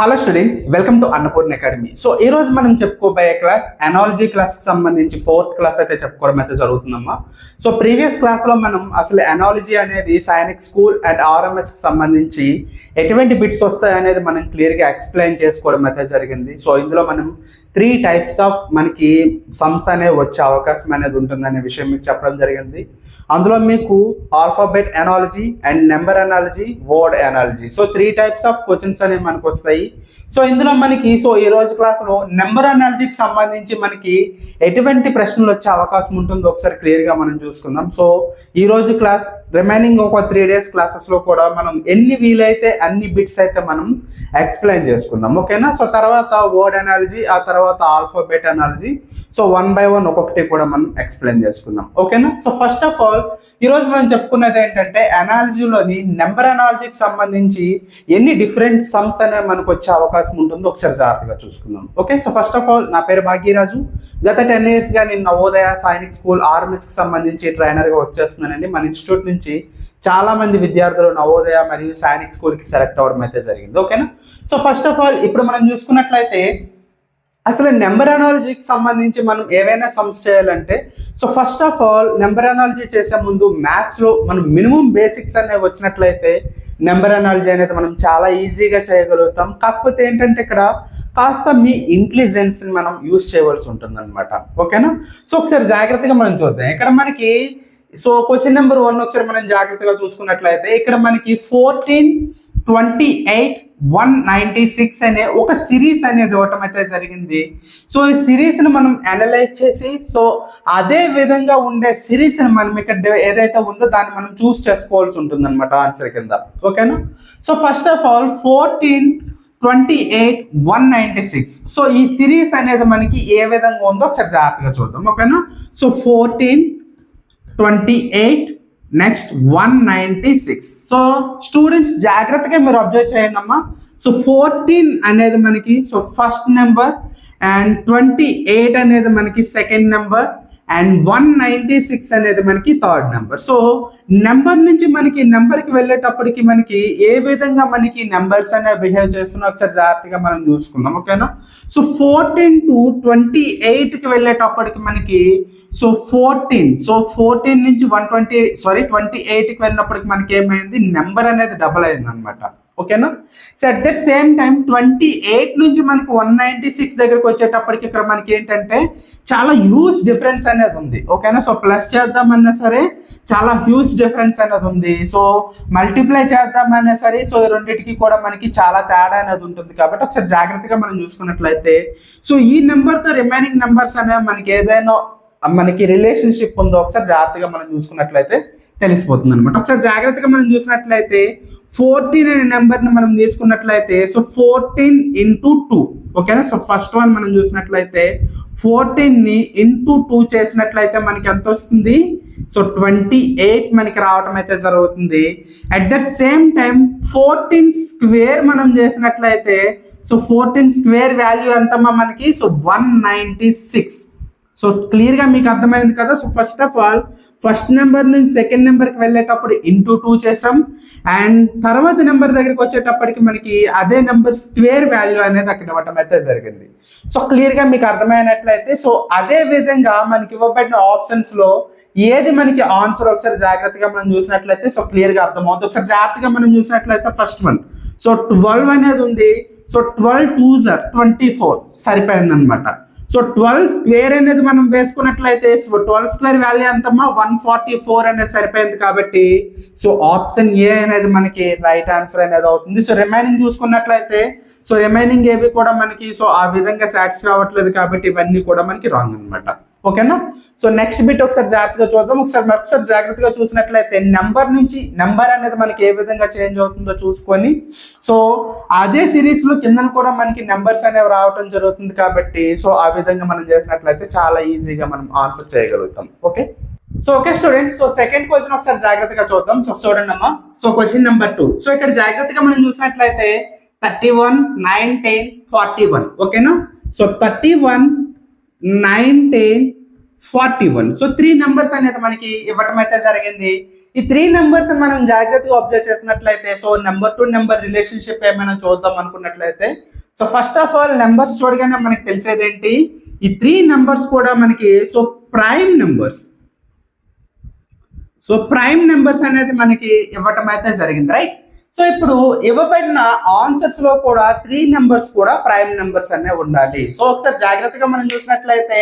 Hello students welcome to Annapurna academy so ఈ రోజు మనం చెప్పుకోబోయే క్లాస్ అనాలజీ క్లాస్కి సంబంధించి ఫోర్త్ క్లాస్ అయితే చెప్పుకోవడం అయితే జరుగుతుందమ్మా. సో ప్రీవియస్ క్లాస్లో మనం అసలు అనాలజీ అనేది సైనిక్ స్కూల్ అండ్ ఆర్ఎంఎస్కి సంబంధించి ఎటువంటి బిట్స్ వస్తాయి అనేది మనం క్లియర్గా ఎక్స్ప్లెయిన్ చేసుకోవడం అయితే జరిగింది. సో ఇందులో మనం త్రీ టైప్స్ ఆఫ్ మనకి సమ్స్ అనేవి వచ్చే అవకాశం అనేది ఉంటుందనే విషయం మీకు చెప్పడం జరిగింది. అందులో మీకు alphabet analogy and number analogy word analogy so three types of questions అనేవి మనకు వస్తాయి. సో ఇందులో మనకి సో ఈ రోజు క్లాస్లో నెంబర్ అనాలజీకి సంబంధించి మనకి ఎటువంటి ప్రశ్నలు వచ్చే అవకాశం ఉంటుందో ఒకసారి క్లియర్గా మనం చూసుకుందాం. సో ఈ రోజు క్లాస్ రిమైనింగ్ ఒక త్రీ డేస్ క్లాసెస్లో కూడా మనం ఎన్ని వీలైతే అన్ని బిట్స్ అయితే మనం ఎక్స్ప్లెయిన్ చేసుకుందాం. ఓకేనా? సో తర్వాత వర్డ్ అనాలజీ ఆ తర్వాత alphabet analogy so one by one ఒక్కొక్కటి కూడా మనం ఎక్స్ప్లెయిన్ చేసుకుందాం. ఓకేనా? సో ఫస్ట్ ఆఫ్ ఆల్ ఈరోజు మనం చెప్పుకున్నది ఏంటంటే అనాలజీలోని నెంబర్ అనాలజీకి సంబంధించి ఎన్ని డిఫరెంట్ సమ్స్ అనేవి మనకు వచ్చే అవకాశం ఉంటుందో. ఒకసారి జాగ్రత్తగా చూసుకుందాం. Okay so first of all నా పేరు భాగ్యరాజు. గత టెన్ ఇయర్స్గా నేను నవోదయ సైనిక్ స్కూల్ ఆర్మీస్కి సంబంధించి ట్రైనర్గా వచ్చేస్తున్నానండి మన ఇన్స్టిట్యూట్ నుంచి చాలా మంది విద్యార్థులు నవోదయ మరియు సైనిక్ స్కూల్కి సెలెక్ట్ అవ్వడం అయితే జరిగింది. ఓకేనా సో ఫస్ట్ ఆఫ్ ఆల్ ఇప్పుడు మనం చూసుకున్నట్లయితే అసలు నెంబర్ అనాలజీకి సంబంధించి మనం ఏవైనా సమ్స్ చేయాలంటే so first of all number analogy చేసే ముందు మ్యాథ్స్లో మనం మినిమం బేసిక్స్ అనేవి వచ్చినట్లయితే నెంబర్ అనాలజీ అనేది మనం చాలా ఈజీగా చేయగలుగుతాం. కాకపోతే ఏంటంటే ఇక్కడ కాస్త మీ ఇంటెలిజెన్స్ని మనం యూజ్ చేయవలసి ఉంటుంది అనమాట ఓకేనా? సో ఒకసారి జాగ్రత్తగా మనం చూద్దాం. ఇక్కడ మనకి సో క్వశ్చన్ నెంబర్ వన్ ఒకసారి మనం జాగ్రత్తగా చూసుకున్నట్లయితే ఇక్కడ మనకి fourteen twenty eight one ninety six అనే ఒక సిరీస్ అనేది ఇవ్వటం అయితే జరిగింది. సో ఈ సిరీస్ని మనం అనలైజ్ చేసి సో అదే విధంగా ఉండే సిరీస్ని మనం ఇక్కడ ఏదైతే ఉందో దాన్ని మనం చూస్ చేసుకోవాల్సి ఉంటుంది అనమాట ఆన్సర్ కింద. ఓకేనా so first of all fourteen twenty eight one ninety six so ఈ సిరీస్ అనేది మనకి ఏ విధంగా ఉందో ఒకసారి జాగ్రత్తగా చూద్దాం. ఓకేనా so fourteen twenty eight next one ninety six so students జాగ్రత్తగా మీరు అబ్జర్వ్ చేయండి అమ్మా. సో ఫోర్టీన్ అనేది మనకి so first number and twenty eight అనేది మనకి second number and one ninety six అనేది మనకి థర్డ్ నెంబర్ సో నెంబర్ నుంచి మనకి నెంబర్కి వెళ్ళేటప్పటికి మనకి ఏ విధంగా మనకి నెంబర్స్ అనేవి బిహేవ్ చేస్తున్నా ఒకసారి జాగ్రత్తగా మనం చూసుకుందాం ఓకేనా సో ఫోర్టీన్ టు ట్వంటీ ఎయిట్కి వెళ్ళేటప్పటికి మనకి సో ఫోర్టీన్ సో ఫోర్టీన్ నుంచి వన్ ట్వంటీ సారీ ట్వంటీ ఎయిట్కి వెళ్ళినప్పటికి మనకి ఏమైంది? నెంబర్ అనేది డబల్ అయింది అనమాట ఓకేనా? So at the same time twenty eight నుంచి మనకి వన్ నైంటీ సిక్స్ దగ్గరకు వచ్చేటప్పటికి ఇక్కడ మనకి ఏంటంటే చాలా హ్యూజ్ డిఫరెన్స్ అనేది ఉంది. ఓకేనా? సో ప్లస్ చేద్దామన్నా సరే చాలా హ్యూజ్ డిఫరెన్స్ అనేది ఉంది. సో మల్టిప్లై చేద్దామన్నా సరే సో ఈ రెండింటికి కూడా మనకి చాలా తేడా అనేది ఉంటుంది. కాబట్టి ఒకసారి జాగ్రత్తగా మనం చూసుకున్నట్లయితే సో ఈ నెంబర్తో రిమైనింగ్ నెంబర్స్ అనేవి మనకి ఏదైనా మనకి రిలేషన్షిప్ ఉందో ఒకసారి జాగ్రత్తగా మనం చూసుకున్నట్లయితే తెలిసిపోతుంది అనమాట ఒకసారి జాగ్రత్తగా మనం చూసినట్లయితే ఫోర్టీన్ అనే నెంబర్ని మనం తీసుకున్నట్లయితే సో ఫోర్టీన్ ఇంటూ టూ ఓకేనా? సో ఫస్ట్ వన్ మనం చూసినట్లయితే ఫోర్టీన్ని ఇంటూ టూ చేసినట్లయితే మనకి ఎంత వస్తుంది? సో ట్వంటీ ఎయిట్ మనకి రావటం అయితే జరుగుతుంది. At the same time fourteen square మనం చేసినట్లయితే సో ఫోర్టీన్ స్క్వేర్ వాల్యూ ఎంతమ్మా మనకి? So one ninety six. So క్లియర్గా మీకు అర్థమైంది కదా? So first of all first number నుంచి సెకండ్ నెంబర్కి వెళ్ళేటప్పుడు ఇంటూ టూ చేసాం. అండ్ తర్వాత నెంబర్ దగ్గరికి వచ్చేటప్పటికి మనకి అదే నెంబర్ స్క్వేర్ వాల్యూ అనేది అక్కడ ఇవ్వటం అయితే జరిగింది. సో క్లియర్గా మీకు అర్థమైనట్లయితే సో అదే విధంగా మనకి ఇవ్వబడిన ఆప్షన్స్లో ఏది మనకి ఆన్సర్ ఒకసారి జాగ్రత్తగా మనం చూసినట్లయితే సో క్లియర్గా అర్థమవుతుంది. ఒకసారి జాగ్రత్తగా మనం చూసినట్లయితే ఫస్ట్ వన్ సో ట్వెల్వ్ అనేది ఉంది. So twelve twos are twenty four సరిపోయిందనమాట so twelve square అనేది మనం వేసుకున్నట్లయితే సో ట్వెల్వ్ స్క్వేర్ వాల్యూ ఎంతమ్మా? వన్ ఫార్టీ ఫోర్ అనేది సరిపోయింది కాబట్టి సో ఆప్షన్ ఏ అనేది మనకి రైట్ ఆన్సర్ అనేది అవుతుంది. సో రిమైనింగ్ చూసుకున్నట్లయితే సో రిమైనింగ్ ఏవి కూడా మనకి సో ఆ విధంగా సాటిస్ఫై అవ్వట్లేదు కాబట్టి ఇవన్నీ కూడా మనకి రాంగ్ అనమాట ఓకేనా? సో నెక్స్ట్ బిట్ ఒకసారి జాగ్రత్తగా చూద్దాం. ఒకసారి ఒకసారి జాగ్రత్తగా చూసినట్లయితే నెంబర్ నుంచి నెంబర్ అనేది మనకి ఏ విధంగా చేంజ్ అవుతుందో చూసుకొని. సో అదే సిరీస్లో కింద కూడా మనకి నెంబర్స్ అనేవి రావటం జరుగుతుంది కాబట్టి సో ఆ విధంగా మనం చేసినట్లయితే చాలా ఈజీగా మనం ఆన్సర్ చేయగలుగుతాం. Okay? So okay student so second question ఒకసారి జాగ్రత్తగా చూద్దాం. సో చూడండి అమ్మా. So question number two so ఇక్కడ జాగ్రత్తగా మనం చూసినట్లయితే thirty one nine ten forty one ఓకేనా? So thirty one nine ten forty one. So three numbers అనేది మనకి ఇవ్వటం అయితే జరిగింది. ఈ త్రీ నెంబర్స్ మనం జాగ్రత్తగా అబ్జర్వ్ చేసినట్లయితే so number to number relationship ఏమైనా చూద్దాం అనుకున్నట్లయితే. So first of all numbers చూడగానే మనకి తెలిసేది ఏంటి? ఈ త్రీ నెంబర్స్ కూడా మనకి so prime numbers so prime numbers అనేది మనకి ఇవ్వటం అయితే జరిగింది రైట్ సో ఇప్పుడు ఇవ్వబడిన ఆన్సర్స్లో కూడా త్రీ నెంబర్స్ కూడా ప్రైమ్ నెంబర్స్ అనే ఉండాలి. సో ఒకసారి జాగ్రత్తగా మనం చూసినట్లయితే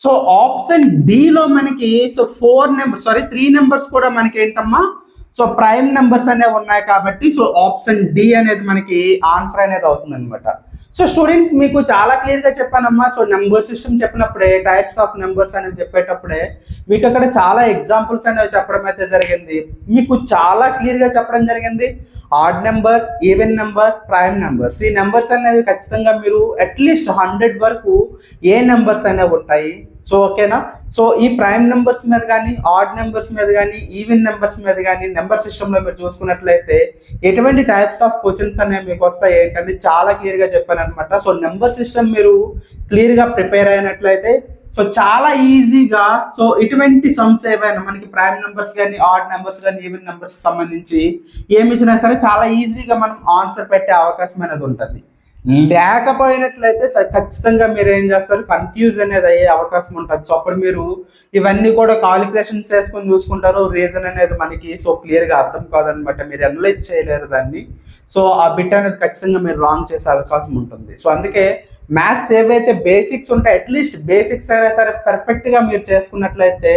సో ఆప్షన్ డి లో మనకి so four number sorry three numbers కూడా మనకి ఏంటమ్మా? సో ప్రైమ్ నెంబర్స్ అనేవి ఉన్నాయి కాబట్టి సో ఆప్షన్ డి అనేది మనకి ఆన్సర్ అనేది అవుతుంది అనమాట సో స్టూడెంట్స్ మీకు చాలా క్లియర్గా చెప్పానమ్మా. సో నెంబర్ సిస్టమ్ చెప్పినప్పుడే టైప్స్ ఆఫ్ నెంబర్స్ అనేవి చెప్పేటప్పుడే మీకు అక్కడ చాలా ఎగ్జాంపుల్స్ అనేవి చెప్పడం అయితే జరిగింది. మీకు చాలా క్లియర్గా చెప్పడం జరిగింది. Odd number even number prime numbers ఈ నెంబర్స్ అనేవి ఖచ్చితంగా మీరు అట్లీస్ట్ హండ్రెడ్ వరకు ఏ నెంబర్స్ అనేవి ఉంటాయి. సో ఓకేనా? సో ఈ ప్రైమ్ నెంబర్స్ మీద కానీ ఆడ్ నెంబర్స్ మీద కానీ ఈవెన్ నెంబర్స్ మీద కానీ నెంబర్ సిస్టంలో మీరు చూసుకున్నట్లయితే ఎటువంటి టైప్స్ ఆఫ్ క్వశ్చన్స్ అనేవి మీకు వస్తాయి ఏంటంటే చాలా క్లియర్గా చెప్పాను అనమాట సో నెంబర్ సిస్టమ్ మీరు క్లియర్గా ప్రిపేర్ అయినట్లయితే సో చాలా ఈజీగా సో ఇటువంటి సమ్స్ ఏవైనా మనకి ప్రైమ్ నెంబర్స్ కానీ ఆడ్ నెంబర్స్ కానీ ఈవెన్ నెంబర్స్ సంబంధించి ఏమి ఇచ్చినా సరే చాలా ఈజీగా మనం ఆన్సర్ పెట్టే అవకాశం అనేది ఉంటుంది. లేకపోయినట్లయితే ఖచ్చితంగా మీరు ఏం చేస్తారు? కన్ఫ్యూజ్ అనేది అయ్యే అవకాశం ఉంటుంది. సో అప్పుడు మీరు ఇవన్నీ కూడా కాలిక్యులేషన్స్ చేసుకొని చూసుకుంటారు. రీజన్ అనేది మనకి సో క్లియర్గా అర్థం కాదనమాట. మీరు అనలైజ్ చేయలేరు దాన్ని. సో ఆ బిట్ అనేది ఖచ్చితంగా మీరు రాంగ్ చేసే అవకాశం ఉంటుంది. సో అందుకే మ్యాథ్స్ ఏవైతే బేసిక్స్ ఉంటాయి అట్లీస్ట్ బేసిక్స్ అయినా సరే పర్ఫెక్ట్గా మీరు చేసుకున్నట్లయితే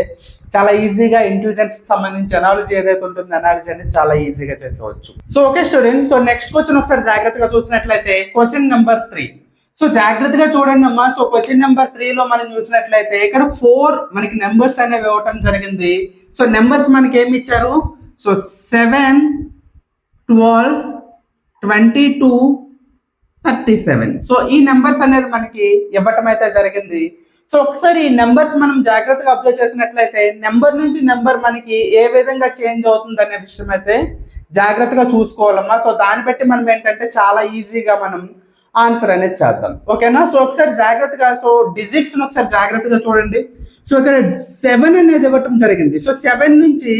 చాలా ఈజీగా ఇంటెలిజెన్స్కి సంబంధించి అనాలజీ ఏదైతే ఉంటుందో అనాలజీ అనేది చాలా ఈజీగా చేసేవచ్చు. So okay student so next question ఒకసారి జాగ్రత్తగా చూసినట్లయితే క్వశ్చన్ నెంబర్ త్రీ సో జాగ్రత్తగా చూడండి అమ్మా. సో క్వశ్చన్ నెంబర్ త్రీలో మనం చూసినట్లయితే ఇక్కడ ఫోర్ మనకి నెంబర్స్ అనేవి ఇవ్వటం జరిగింది. సో నెంబర్స్ మనకి ఏమి ఇచ్చారు? So seven twelve twenty two thirty seven. So ఈ నెంబర్స్ అనేది మనకి ఇవ్వటం అయితే జరిగింది. సో ఒకసారి ఈ నెంబర్స్ మనం జాగ్రత్తగా అప్లై చేసినట్లయితే నెంబర్ నుంచి నెంబర్ మనకి ఏ విధంగా చేంజ్ అవుతుంది అనే విషయం అయితే జాగ్రత్తగా చూసుకోవాలమ్మా. సో దాన్ని బట్టి మనం ఏంటంటే చాలా ఈజీగా మనం ఆన్సర్ అనేది చేద్దాం. ఓకేనా? సో ఒకసారి జాగ్రత్తగా సో డిజిట్స్ ఒకసారి జాగ్రత్తగా చూడండి. సో ఇక్కడ సెవెన్ అనేది ఇవ్వటం జరిగింది. సో సెవెన్ నుంచి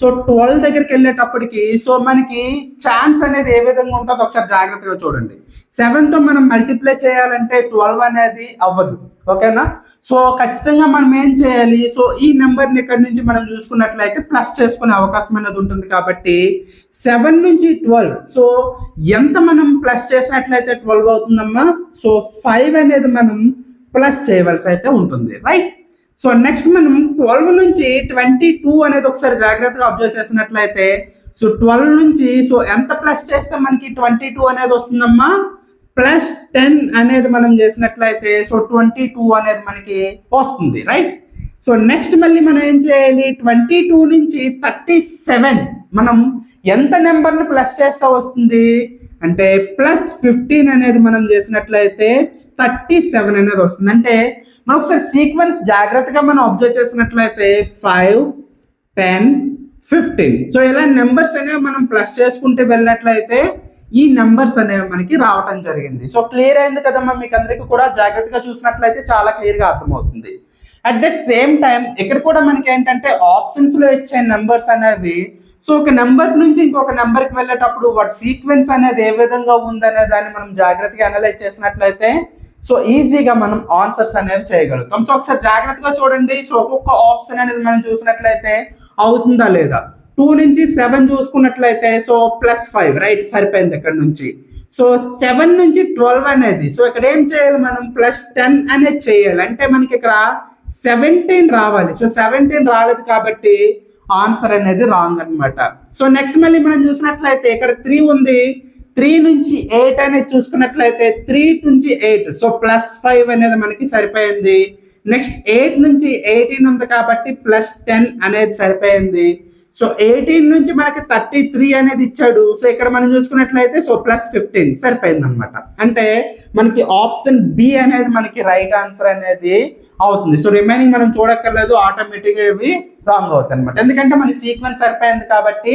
సో ట్వెల్వ్ దగ్గరికి వెళ్ళేటప్పటికి సో మనకి ఛాన్స్ అనేది ఏ విధంగా ఉంటుందో ఒకసారి జాగ్రత్తగా చూడండి. సెవెన్తో మనం మల్టిప్లై చేయాలంటే ట్వెల్వ్ అనేది అవ్వదు. ఓకేనా? సో ఖచ్చితంగా మనం ఏం చేయాలి? సో ఈ నెంబర్ని ఇక్కడ నుంచి మనం చూసుకున్నట్లయితే ప్లస్ చేసుకునే అవకాశం అనేది ఉంటుంది కాబట్టి సెవెన్ నుంచి ట్వెల్వ్ సో ఎంత మనం ప్లస్ చేసినట్లయితే ట్వెల్వ్ అవుతుందమ్మా? సో ఫైవ్ అనేది మనం ప్లస్ చేయవలసి అయితే ఉంటుంది. రైట్ సో నెక్స్ట్ మనం ట్వెల్వ్ నుంచి ట్వంటీ టూ అనేది ఒకసారి జాగ్రత్తగా అబ్జర్వ్ చేసినట్లయితే సో ట్వెల్వ్ నుంచి సో ఎంత ప్లస్ చేస్తే మనకి ట్వంటీ టూ అనేది వస్తుందమ్మా? ప్లస్ టెన్ అనేది మనం చేసినట్లయితే సో ట్వంటీ టూ అనేది మనకి వస్తుంది రైట్ సో నెక్స్ట్ మళ్ళీ మనం ఏం చేయాలి? ట్వంటీ టూ నుంచి థర్టీ సెవెన్ మనం ఎంత నెంబర్ని ప్లస్ చేస్తే వస్తుంది? అంటే ప్లస్ ఫిఫ్టీన్ అనేది మనం చేసినట్లయితే థర్టీ సెవెన్ అనేది వస్తుంది. అంటే మనం ఒకసారి సీక్వెన్స్ జాగ్రత్తగా మనం అబ్జర్వ్ చేసినట్లయితే ఫైవ్ టెన్ ఫిఫ్టీన్ సో ఇలా నెంబర్స్ అనేవి మనం ప్లస్ చేసుకుంటే వెళ్ళినట్లయితే ఈ నెంబర్స్ అనేవి మనకి రావటం జరిగింది. సో క్లియర్ అయింది కదమ్మా మీకు అందరికీ కూడా? జాగ్రత్తగా చూసినట్లయితే చాలా క్లియర్గా అర్థమవుతుంది. అట్ ద సేమ్ టైం ఇక్కడ కూడా మనకి ఏంటంటే ఆప్షన్స్లో ఇచ్చే నెంబర్స్ అనేవి సో ఒక నెంబర్స్ నుంచి ఇంకొక నెంబర్కి వెళ్ళేటప్పుడు వాటి సీక్వెన్స్ అనేది ఏ విధంగా ఉందనే దాన్ని మనం జాగ్రత్తగా అనలైజ్ చేసినట్లయితే సో ఈజీగా మనం ఆన్సర్స్ అనేవి చేయగలుగుతాం. సో ఒకసారి జాగ్రత్తగా చూడండి. సో ఒక్కొక్క ఆప్షన్ అనేది మనం చూసినట్లయితే అవుతుందా లేదా? టూ నుంచి సెవెన్ చూసుకున్నట్లయితే సో ప్లస్ ఫైవ్ రైట్ సరిపోయింది ఇక్కడ నుంచి. సో సెవెన్ నుంచి ట్వెల్వ్ అనేది సో ఇక్కడ ఏం చేయాలి మనం? ప్లస్ టెన్ అనేది చేయాలి. అంటే మనకి ఇక్కడ సెవెంటీన్ రావాలి. సో సెవెంటీన్ రాలేదు కాబట్టి ఆన్సర్ అనేది రాంగ్ అన్నమాట. సో నెక్స్ట్ మళ్ళీ మనం చూసినట్లయితే ఇక్కడ త్రీ ఉంది. త్రీ నుంచి ఎయిట్ అనేది చూసుకున్నట్లయితే త్రీ నుంచి ఎయిట్ సో ప్లస్ ఫైవ్ అనేది మనకి సరిపోయింది. నెక్స్ట్ ఎయిట్ నుంచి ఎయిటీన్ ఉంది కాబట్టి ప్లస్ టెన్ అనేది సరిపోయింది. సో ఎయిటీన్ నుంచి మనకి థర్టీ త్రీ అనేది ఇచ్చాడు. సో ఇక్కడ మనం చూసుకున్నట్లయితే సో ప్లస్ ఫిఫ్టీన్ సరిపోయింది అనమాట అంటే మనకి ఆప్షన్ బి అనేది మనకి రైట్ ఆన్సర్ అనేది అవుతుంది. సో రిమైనింగ్ మనం చూడక్కర్లేదు ఆటోమేటిక్గా ఇవి రాంగ్ అవుతుంది అనమాట ఎందుకంటే మన సీక్వెన్స్ సరిపోయింది కాబట్టి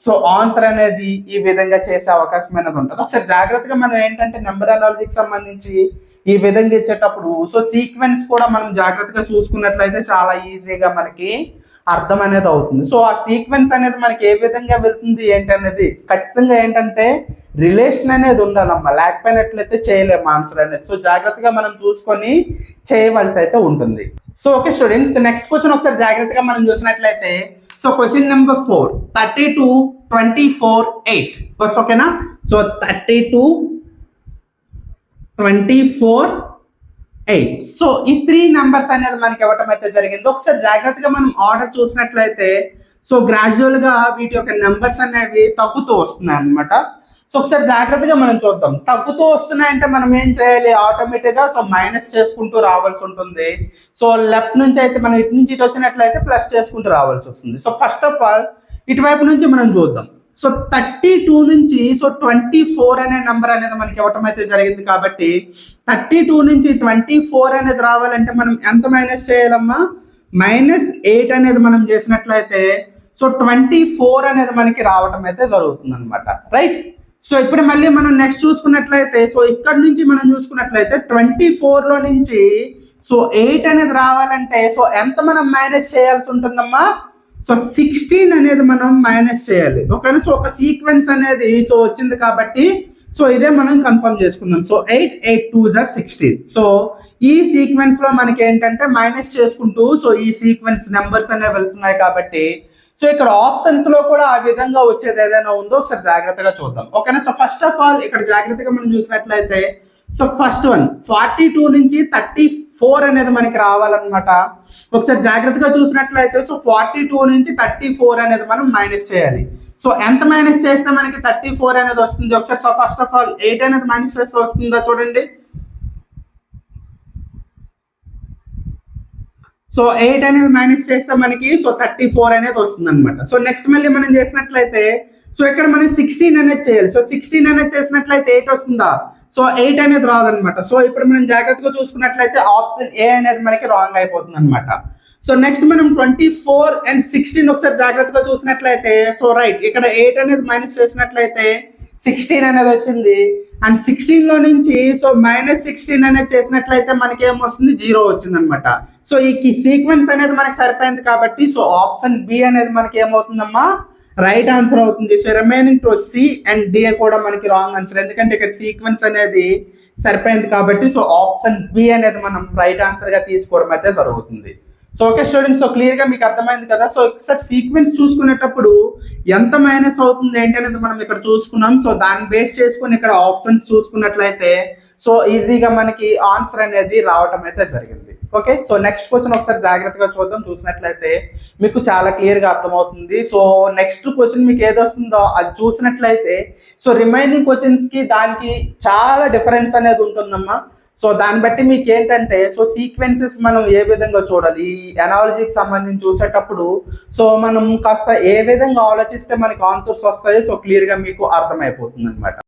సో ఆన్సర్ అనేది ఈ విధంగా చేసే అవకాశం అనేది ఉంటుంది. ఒకసారి జాగ్రత్తగా మనం ఏంటంటే నెంబర్ అనాలజీకి సంబంధించి ఈ విధంగా ఇచ్చేటప్పుడు సో సీక్వెన్స్ కూడా మనం జాగ్రత్తగా చూసుకున్నట్లయితే చాలా ఈజీగా మనకి అర్థం అనేది అవుతుంది. సో ఆ సీక్వెన్స్ అనేది మనకి ఏ విధంగా వెళ్తుంది ఏంటనేది ఖచ్చితంగా ఏంటంటే రిలేషన్ అనేది ఉండాలమ్మా. లేకపోయినట్లయితే చేయలేము ఆన్సర్ అనేది. సో జాగ్రత్తగా మనం చూసుకొని చేయవలసి అయితే ఉంటుంది. So okay students next question ఒకసారి జాగ్రత్తగా మనం చూసినట్లయితే so question number four thirty two twenty four eight. ఓకేనా? So thirty two twenty four eight so ఈ త్రీ నెంబర్స్ అనేది మనకి ఇవ్వటం అయితే జరిగింది. ఒకసారి జాగ్రత్తగా మనం ఆర్డర్ చూసినట్లయితే సో గ్రాడ్యువల్గా వీటి యొక్క నెంబర్స్ అనేవి తగ్గుతూ వస్తున్నాయి అన్నమాట. సో ఒకసారి జాగ్రత్తగా మనం చూద్దాం. తగ్గుతూ వస్తున్నాయంటే మనం ఏం చేయాలి? ఆటోమేటిక్గా సో మైనస్ చేసుకుంటూ రావాల్సి ఉంటుంది. సో లెఫ్ట్ నుంచి అయితే మనం ఇటు నుంచి ఇటు వచ్చినట్లయితే ప్లస్ చేసుకుంటూ రావాల్సి వస్తుంది. సో ఫస్ట్ ఆఫ్ ఆల్ ఇటువైపు నుంచి మనం చూద్దాం. సో థర్టీ టూ నుంచి సో ట్వంటీ ఫోర్ అనే నెంబర్ అనేది మనకి ఇవ్వటం అయితే జరిగింది కాబట్టి థర్టీ టూ నుంచి ట్వంటీ ఫోర్ అనేది రావాలంటే మనం ఎంత మైనస్ చేయాలమ్మా? మైనస్ ఎయిట్ అనేది మనం చేసినట్లయితే సో ట్వంటీ ఫోర్ అనేది మనకి రావటం అయితే జరుగుతుంది అనమాట రైట్ సో ఇప్పుడు మళ్ళీ మనం నెక్స్ట్ చూసుకున్నట్లయితే సో ఇక్కడ నుంచి మనం చూసుకున్నట్లయితే ట్వంటీ ఫోర్లో నుంచి సో ఎయిట్ అనేది రావాలంటే సో ఎంత మనం మైనస్ చేయాల్సి ఉంటుందమ్మా? సో సిక్స్టీన్ అనేది మనం మైనస్ చేయాలి. ఓకేనా సో ఒక సీక్వెన్స్ అనేది సో వచ్చింది కాబట్టి సో ఇదే మనం కన్ఫర్మ్ చేసుకుందాం. సో ఎయిట్ ఎయిట్ టూ జార్ సిక్స్టీన్ సో ఈ సీక్వెన్స్లో మనకి ఏంటంటే మైనస్ చేసుకుంటూ సో ఈ సీక్వెన్స్ నెంబర్స్ అనేవి వెళ్తున్నాయి కాబట్టి సో ఇక్కడ ఆప్షన్స్లో కూడా ఆ విధంగా వచ్చేది ఏదైనా ఉందో ఒకసారి జాగ్రత్తగా చూద్దాం. ఓకేనా సో ఫస్ట్ ఆఫ్ ఆల్ ఇక్కడ జాగ్రత్తగా మనం చూసినట్లయితే so first one forty two నుంచి థర్టీ ఫోర్ అనేది మనకి రావాలన్నమాట. ఒకసారి జాగ్రత్తగా చూసినట్లయితే సో ఫార్టీ టూ నుంచి థర్టీ ఫోర్ అనేది మనం మైనస్ చేయాలి. సో ఎంత మైనస్ చేస్తే మనకి థర్టీ ఫోర్ అనేది వస్తుంది? ఒకసారి so first of all eight అనేది మైనస్ చేస్తే వస్తుందా చూడండి. సో ఎయిట్ అనేది మైనస్ చేస్తే మనకి సో థర్టీ ఫోర్ అనేది వస్తుంది అనమాట సో నెక్స్ట్ మళ్ళీ మనం చేసినట్లయితే సో ఇక్కడ మనం సిక్స్టీన్ అనేది చేయాలి. సో సిక్స్టీన్ అనేది చేసినట్లయితే ఎయిట్ వస్తుందా? సో ఎయిట్ అనేది రాదనమాట. సో ఇప్పుడు మనం జాగ్రత్తగా చూసుకున్నట్లయితే ఆప్షన్ ఏ అనేది మనకి రాంగ్ అయిపోతుంది అనమాట సో నెక్స్ట్ మనం ట్వంటీ ఫోర్ అండ్ సిక్స్టీన్ ఒకసారి జాగ్రత్తగా చూసినట్లయితే సో రైట్ ఇక్కడ ఎయిట్ అనేది మైనస్ చేసినట్లయితే సిక్స్టీన్ అనేది వచ్చింది. అండ్ సిక్స్టీన్లో నుంచి సో మైనస్ సిక్స్టీన్ అనేది చేసినట్లయితే మనకి ఏమొస్తుంది? జీరో వచ్చింది అనమాట సో ఈ సీక్వెన్స్ అనేది మనకి సరిపోయింది కాబట్టి సో ఆప్షన్ బి అనేది మనకి ఏమవుతుందమ్మా? రైట్ ఆన్సర్ అవుతుంది. So remaining two C and D కూడా మనకి రాంగ్ ఆన్సర్ ఎందుకంటే ఇక్కడ సీక్వెన్స్ అనేది సరిపోయింది కాబట్టి సో ఆప్షన్ బి అనేది మనం రైట్ ఆన్సర్గా తీసుకోవడం అయితే జరుగుతుంది. సో ఓకే స్టూడెంట్స్ సో క్లియర్గా మీకు అర్థమైంది కదా? సో ఒకసారి సీక్వెన్స్ చూసుకునేటప్పుడు ఎంత మైనస్ అవుతుంది ఏంటి అనేది మనం ఇక్కడ చూసుకున్నాం. సో దాన్ని బేస్ చేసుకుని ఇక్కడ ఆప్షన్స్ చూసుకున్నట్లయితే సో ఈజీగా మనకి ఆన్సర్ అనేది రావటం అయితే జరిగింది. ఓకే సో నెక్స్ట్ క్వశ్చన్ ఒకసారి జాగ్రత్తగా చూద్దాం. చూసినట్లయితే మీకు చాలా క్లియర్గా అర్థమవుతుంది. సో నెక్స్ట్ క్వశ్చన్ మీకు ఏదొస్తుందో అది చూసినట్లయితే సో రిమైనింగ్ క్వశ్చన్స్కి దానికి చాలా డిఫరెన్స్ అనేది ఉంటుందమ్మా. సో దాన్ని బట్టి మీకు ఏంటంటే సో సీక్వెన్సెస్ మనం ఏ విధంగా చూడాలి? ఈ ఎనాలజీకి సంబంధించి చూసేటప్పుడు సో మనం కాస్త ఏ విధంగా ఆలోచిస్తే మనకి ఆన్సర్స్ వస్తాయో సో క్లియర్గా మీకు అర్థమైపోతుంది అనమాట